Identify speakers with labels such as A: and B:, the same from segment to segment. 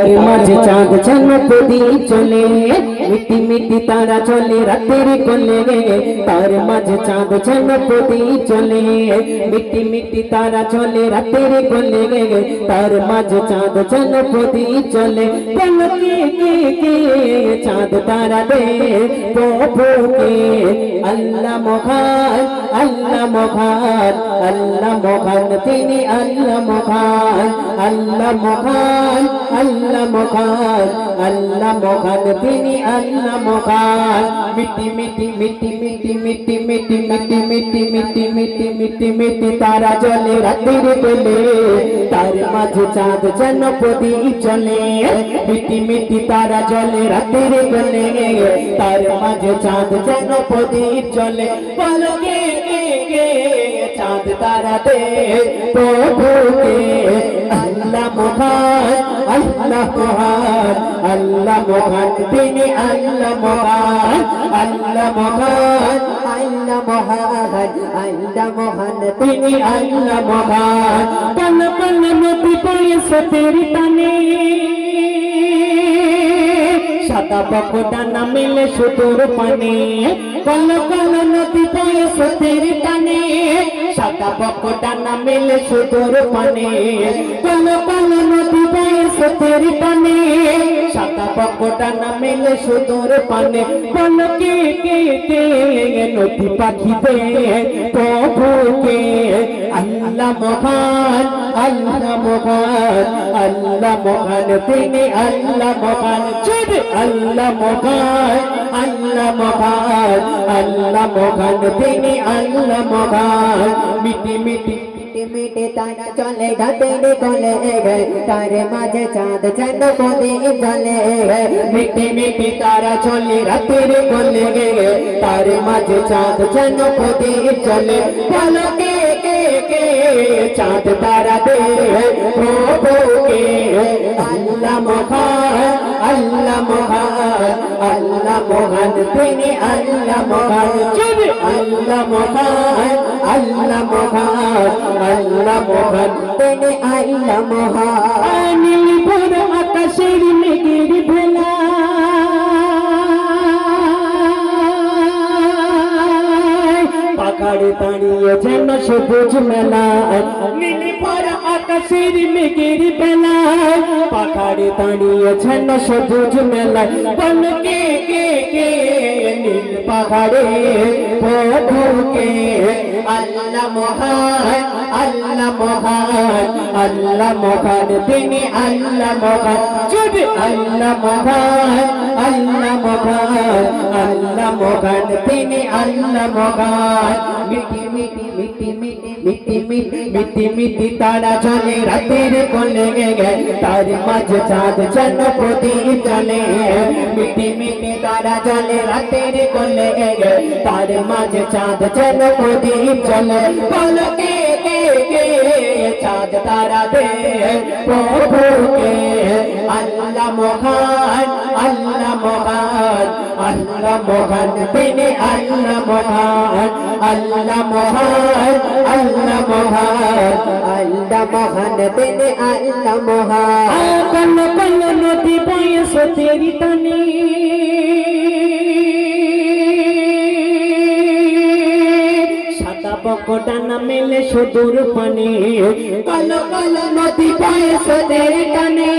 A: আর মাঝে চাঁদ চান প্রদীপ চলে, মিটি মিটি তারা চলে রাতের কোলে। তার মাঝে চাঁদ চান প্রদীপ চলে, মিটি মিটি তারা চলে রাতের কোলে। তার মাঝে চাঁদ চান প্রদীপ চলে। পলকে কে কে, চাঁদ তারা দে প্রভুকে। আল্লাহ মহান আল্লাহ মহান আল্লাহ মহান তিনি আল্লাহ মহান আল্লাহ মহান, আল্লাহ মহান আল্লাহ মহান তিনি আল্লাহ মহান মিটি মিটি মিটি মিটি মিটি মিটি মিটি মিটি মিটি মিটি মিটি মিটি তারা জলে রাতের বেলে তার মাঝে চাঁদ যেন প্রদীপ চলে মিটি মিটি তারা জলে রাতের বেলে তার মাঝে চাঁদ যেন প্রদীপ চলে বলো কে কে কে চাঁদ তারা দে, প্রভুকে আল্লাহ মহান আল্লাহ মহান আল্লাহ মহান, তিনি আল্লাহ মহান আল্লাহ মহান আল্লাহ মহান আল্লাহ মহান, তিনি আল্লাহ মহান। পল পল নদী পয়ে সতের টানে। সাদা বকটা না মেলে সুদূর পানে। কল কল নদী বয়ে সতের সাদা বকটা না মেলে সুদূর পানে। কল কল নদী বয়ে সতের টানে সাদা বকটা না মেলে সুদূর পানে। বল, কে কে কে নদী পাখিতে? প্রভুকে আল্লাহ মহান আল্লাহ মহান আল্লাহ মহান তিনি, আল্লাহ মহান। আল্লাহ মহান। আল্লাহ মহান তিনি আল্লাহ মহান মিটি মিটি মিটি মিটি তারা চলে ঘাটের কোলে গে তার মাঝে চাঁদ চাঁদ পদে চলে গে মিটি মিটি তারা চলে রাতের কোলে গে তার মাঝে চাঁদ চাঁদ পদে চলে বলো কে কে কে চাঁদ তারা দে প্রভুকে আল্লাহ মহান আল্লাহ মহান আল্লাহ মহান তিনি আল্লাহ মহান। আল্লাহ মহান আল্লাহ মহান আল্লাহ মহান তিনি আল্লাহ মহান। নীল ভোর আকাশের মেঘের ভেলা। পাখাড়ে দাঁড়িয়ে যেন সবুজ মেলায় নীলি আকাশের মেঘের বেলায় পাখাড়ে দাঁড়িয়ে যেন সবুজ মেলায়। বল কে কে কে, নীল পাহাড়ে? প্রভুকে আল্লাহ মহান আল্লাহ মহান আল্লাহ মহান। তিনি আল্লাহ মহান। চুপ আল্লাহ মহান আল্লাহ মহান আল্লাহ মহান তিনি আল্লাহ মহান মিটি মিটি মিটি মিটি মিটি মিটি মিটি মিটি তারা চলে রাতের কোলে গে তার মাঝে চাঁদ যেন প্রদীপ চলে মিটি মিটি তারা চলে রাতের কোলে গে তার মাঝে চাঁদ যেন প্রদীপ চলে বল কে কে কে চাঁদ তারা দে প্রভুকে আল্লাহ মহান আল্লাহ মহান আল্লাহ মহান, তিনি আল্লাহ মহান আল্লাহ মহান আল্লাহ মহান আল্লাহ মহান, তিনি আল্লাহ মহান। কল কল নদী বয়স তেরি বকটা না মেলে সুদূর পানে? কালো কালো নদী বয়স তেরি টানে।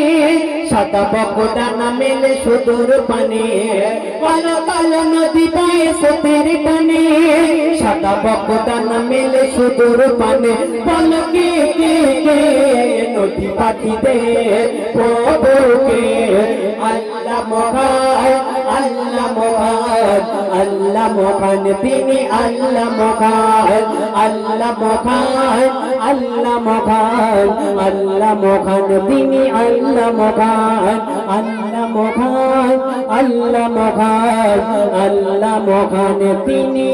A: সাদা বকটা না মেলে সুদূর পানে। কালো কালো নদী বয়স তেরি টানে। সাদা বকটা না মেলে সুদূর পানে। বল কে কে কে, নদী পাখি মোখান তিনি আল্লাহ মোখান আল্লাহ মোখান আল্লাহ মোখান আল্লাহ মোখান তিনি আল্লাহ মোখান আল্লাহ মোখান আল্লাহ মোখান আল্লাহ মোখান তিনি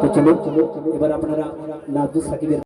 A: তো চলো এবার আপনারা নাজু সাকিবের